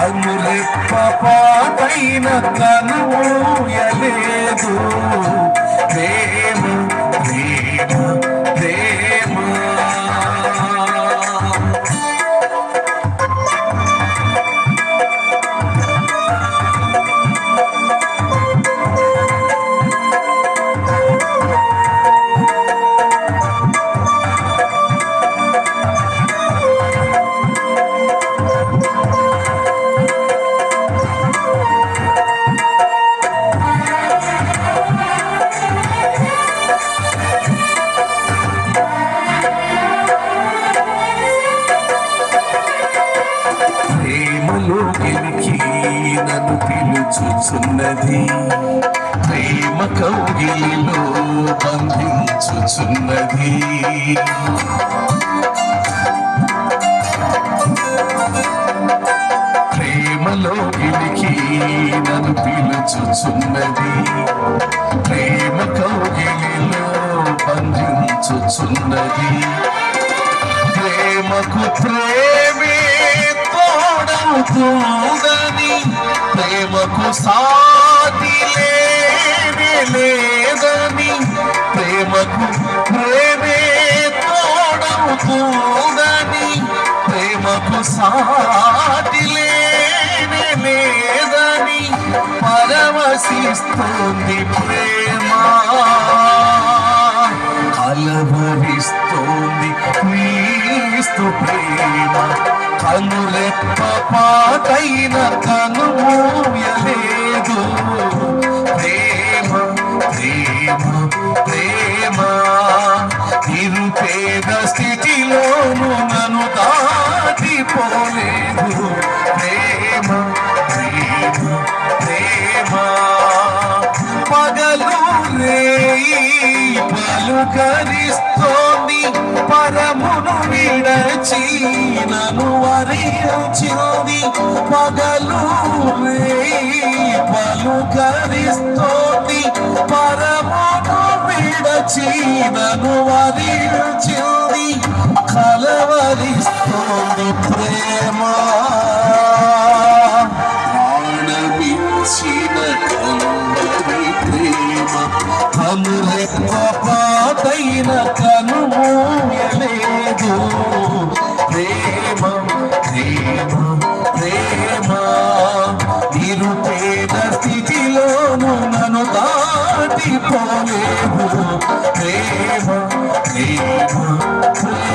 కనులెప్ప పాటైన కనుయలేదు ప్రేమలో గెలికి నన్ను పిలుచుచున్నది. ప్రేమ కౌగిలిలో బంధించుచున్నది. ప్రేమలో గెలికి నన్ను పిలుచుచున్నది. ప్రేమ కౌగిలిలో బంధించుచున్నది. ప్రేమకు ప్రేమ తోడవుతుందని ప్రేమకు సాటి లేదని ప్రేమకు ప్రేమే తోడవుతుందని ప్రేమకు సాటి లేదని పరవశిస్తుంది ప్రేమ కలవరిస్తోంది ప్రేమ కనులెప్ప పాటైన కనుమూయలేదు సహకరిస్తోంది పరమును విడచి నను వరించింది పగలు పలు పలుకరిస్తోంది పరమును విడచి నను వరించింది కలవరిస్తోంది ప్రేమ. ప్రాణమిచ్చిన కలవరి ప్రేమ. కథను మూయలేదు. ప్రేమ ప్రేమ ప్రేమ. నిరుపేద స్థితిలోను నన్ను దాటిపోలేవు ప్రేమ ప్రేమ ప్రేమ.